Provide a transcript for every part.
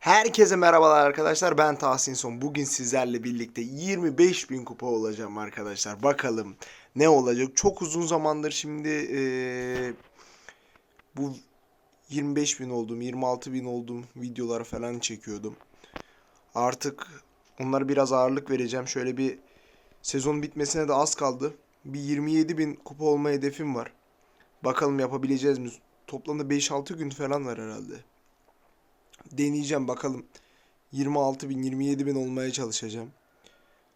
Herkese merhabalar arkadaşlar. Ben Tahsin Son. Bugün sizlerle birlikte 25 bin kupa olacağım arkadaşlar. Bakalım ne olacak. Çok uzun zamandır şimdi eee, bu 25 bin olduğum, 26 bin olduğum videoları falan çekiyordum. Artık onlara biraz ağırlık vereceğim. Şöyle bir sezon bitmesine de az kaldı. Bir 27 bin kupa olma hedefim var. Bakalım yapabileceğiz mi? Toplamda 5-6 gün falan var herhalde deneyeceğim bakalım. 26 bin 27 bin olmaya çalışacağım.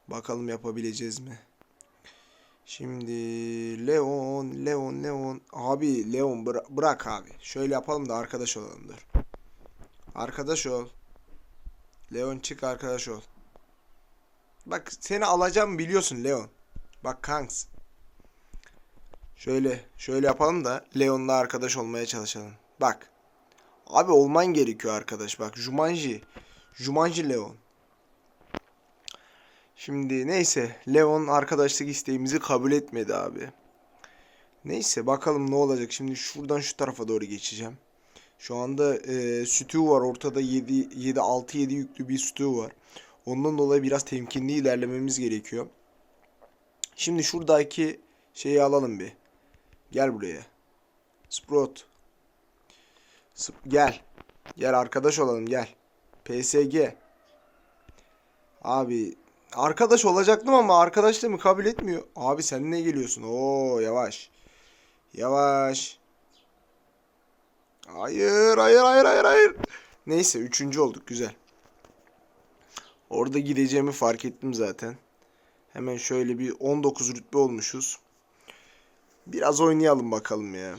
Bakalım yapabileceğiz mi? Şimdi Leon, Leon, Leon. Abi Leon bıra- bırak abi. Şöyle yapalım da arkadaş olalım dur. Arkadaş ol. Leon çık arkadaş ol. Bak seni alacağım biliyorsun Leon. Bak kanks. Şöyle şöyle yapalım da Leon'la arkadaş olmaya çalışalım. Bak. Abi olman gerekiyor arkadaş bak. Jumanji. Jumanji Leon. Şimdi neyse. Leon arkadaşlık isteğimizi kabul etmedi abi. Neyse bakalım ne olacak. Şimdi şuradan şu tarafa doğru geçeceğim. Şu anda e, Stu var ortada 7 7 6 7 yüklü bir Stu var. Ondan dolayı biraz temkinli ilerlememiz gerekiyor. Şimdi şuradaki şeyi alalım bir. Gel buraya. Sprout. Gel. Gel arkadaş olalım gel. PSG. Abi arkadaş olacaktım ama arkadaşlığımı kabul etmiyor. Abi sen ne geliyorsun? Oo yavaş. Yavaş. Hayır hayır hayır hayır hayır. Neyse üçüncü olduk güzel. Orada gideceğimi fark ettim zaten. Hemen şöyle bir 19 rütbe olmuşuz. Biraz oynayalım bakalım ya.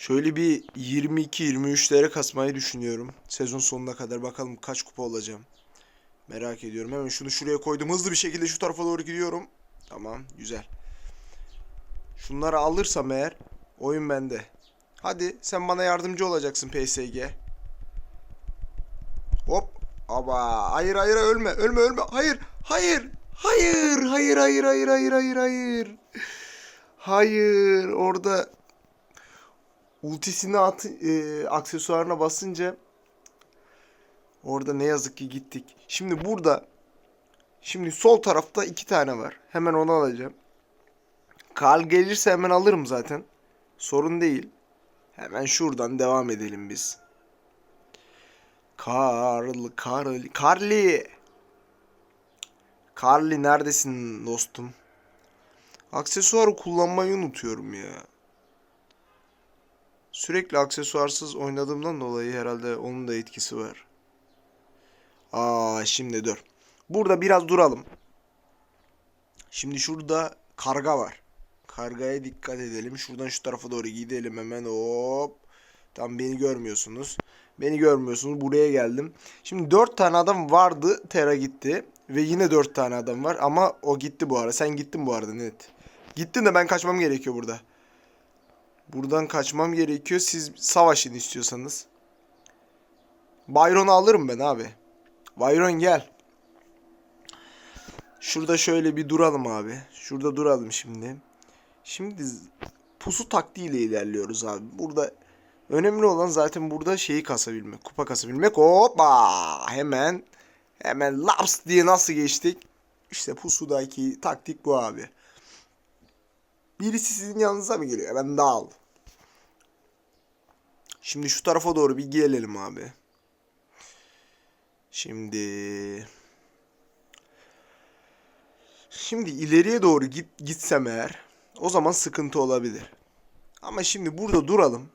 Şöyle bir 22-23'lere kasmayı düşünüyorum. Sezon sonuna kadar bakalım kaç kupa olacağım. Merak ediyorum. Hemen şunu şuraya koydum. Hızlı bir şekilde şu tarafa doğru gidiyorum. Tamam, güzel. Şunları alırsam eğer oyun bende. Hadi sen bana yardımcı olacaksın PSG. Hop. Aba. Hayır hayır ölme. Ölme ölme. Hayır. Hayır. Hayır. Hayır hayır hayır hayır hayır hayır. Hayır. Orada ultisini at, e, aksesuarına basınca orada ne yazık ki gittik. Şimdi burada şimdi sol tarafta iki tane var. Hemen onu alacağım. Karl gelirse hemen alırım zaten. Sorun değil. Hemen şuradan devam edelim biz. Karl, Karl, Karli. Karli neredesin dostum? Aksesuarı kullanmayı unutuyorum ya. Sürekli aksesuarsız oynadığımdan dolayı herhalde onun da etkisi var. Aa şimdi dur. Burada biraz duralım. Şimdi şurada karga var. Kargaya dikkat edelim. Şuradan şu tarafa doğru gidelim hemen. Hop. Tam beni görmüyorsunuz. Beni görmüyorsunuz. Buraya geldim. Şimdi 4 tane adam vardı. Tera gitti. Ve yine 4 tane adam var. Ama o gitti bu arada. Sen gittin bu arada net. Gittin de ben kaçmam gerekiyor burada. Buradan kaçmam gerekiyor. Siz savaşın istiyorsanız. Byron'u alırım ben abi. Byron gel. Şurada şöyle bir duralım abi. Şurada duralım şimdi. Şimdi pusu taktiğiyle ilerliyoruz abi. Burada önemli olan zaten burada şeyi kasabilmek. Kupa kasabilmek. Hoppa! Hemen hemen laps diye nasıl geçtik? İşte pusudaki taktik bu abi. Birisi sizin yanınıza mı geliyor? Ben dal. Şimdi şu tarafa doğru bir gelelim abi. Şimdi Şimdi ileriye doğru git gitsem eğer o zaman sıkıntı olabilir. Ama şimdi burada duralım.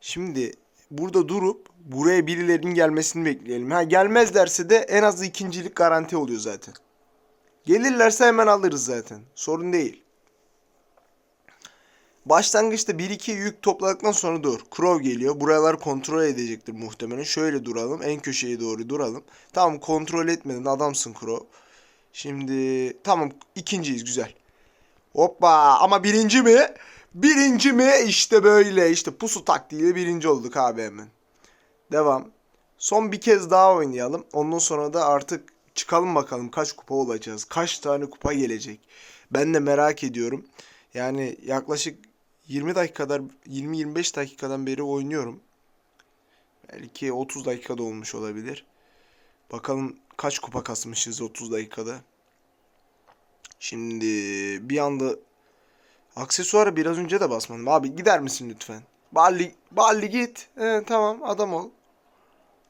Şimdi burada durup buraya birilerinin gelmesini bekleyelim. Ha gelmezlerse de en az ikincilik garanti oluyor zaten. Gelirlerse hemen alırız zaten. Sorun değil. Başlangıçta 1-2 yük topladıktan sonra dur. Crow geliyor. Buralar kontrol edecektir muhtemelen. Şöyle duralım. En köşeye doğru duralım. Tamam kontrol etmedin. Adamsın Crow. Şimdi tamam ikinciyiz güzel. Hoppa ama birinci mi? Birinci mi? İşte böyle işte pusu taktiğiyle birinci olduk abi hemen. Devam. Son bir kez daha oynayalım. Ondan sonra da artık çıkalım bakalım kaç kupa olacağız. Kaç tane kupa gelecek. Ben de merak ediyorum. Yani yaklaşık 20 dakikadan 20-25 dakikadan beri oynuyorum. Belki 30 dakikada olmuş olabilir. Bakalım kaç kupa kasmışız 30 dakikada. Şimdi bir anda aksesuarı biraz önce de basmadım. Abi gider misin lütfen? Balli, Balli git. Evet, tamam adam ol.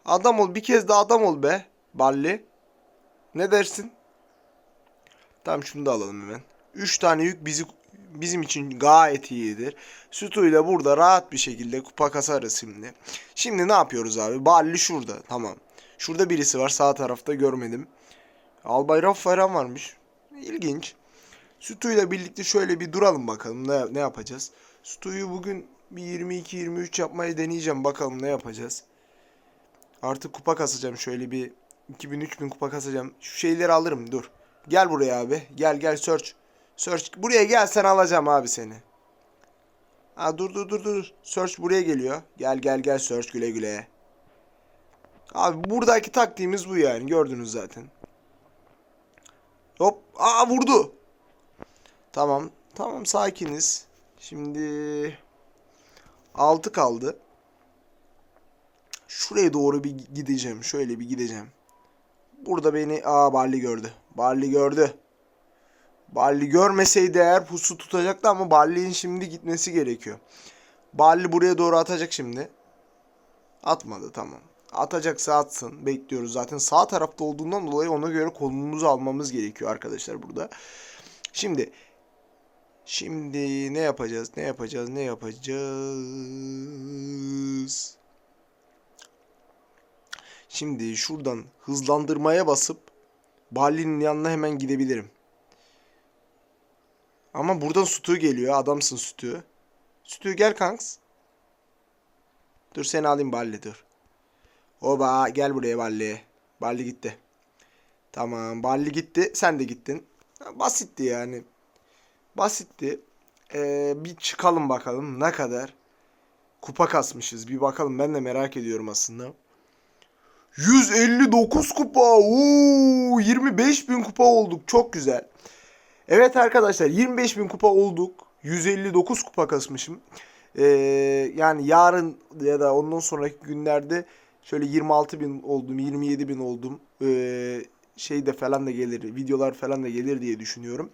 Adam ol bir kez de adam ol be. Balli. Ne dersin? Tamam şunu da alalım hemen. 3 tane yük bizi bizim için gayet iyidir. Sütuyla burada rahat bir şekilde kupa kasarız şimdi. Şimdi ne yapıyoruz abi? Balli şurada. Tamam. Şurada birisi var. Sağ tarafta görmedim. Albay Raf falan varmış. İlginç. Sütuyla birlikte şöyle bir duralım bakalım. Ne, ne yapacağız? Sütuyu bugün bir 22-23 yapmayı deneyeceğim. Bakalım ne yapacağız. Artık kupa kasacağım. Şöyle bir 2000-3000 kupa kasacağım. Şu şeyleri alırım. Dur. Gel buraya abi. Gel gel search. Search buraya gel sen alacağım abi seni. Ha dur dur dur dur. Search buraya geliyor. Gel gel gel search güle güle. Abi buradaki taktiğimiz bu yani. Gördünüz zaten. Hop. Aa vurdu. Tamam. Tamam sakiniz. Şimdi 6 kaldı. Şuraya doğru bir gideceğim. Şöyle bir gideceğim. Burada beni aa Barley gördü. Barley gördü. Barley görmeseydi eğer pusu tutacaktı ama Barley'in şimdi gitmesi gerekiyor. Barley buraya doğru atacak şimdi. Atmadı tamam. Atacaksa atsın. Bekliyoruz zaten. Sağ tarafta olduğundan dolayı ona göre konumumuzu almamız gerekiyor arkadaşlar burada. Şimdi Şimdi ne yapacağız? Ne yapacağız? Ne yapacağız? Şimdi şuradan hızlandırmaya basıp Barley'nin yanına hemen gidebilirim. Ama buradan Sütü geliyor. Adamsın Sütü. Sütü gel kanks. Dur seni alayım Barley dur. Oba gel buraya Barley. Barley gitti. Tamam Barley gitti. Sen de gittin. Basitti yani. Basitti. Ee, bir çıkalım bakalım ne kadar kupa kasmışız. Bir bakalım ben de merak ediyorum aslında. 159 kupa. Oo, 25 bin kupa olduk. Çok güzel. Evet arkadaşlar 25 bin kupa olduk. 159 kupa kasmışım. Ee, yani yarın ya da ondan sonraki günlerde şöyle 26 bin oldum, 27 bin oldum. Ee, şey de falan da gelir, videolar falan da gelir diye düşünüyorum.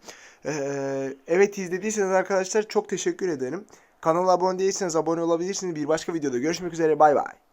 Ee, evet izlediyseniz arkadaşlar çok teşekkür ederim. Kanala abone değilseniz abone olabilirsiniz. Bir başka videoda görüşmek üzere. Bay bay.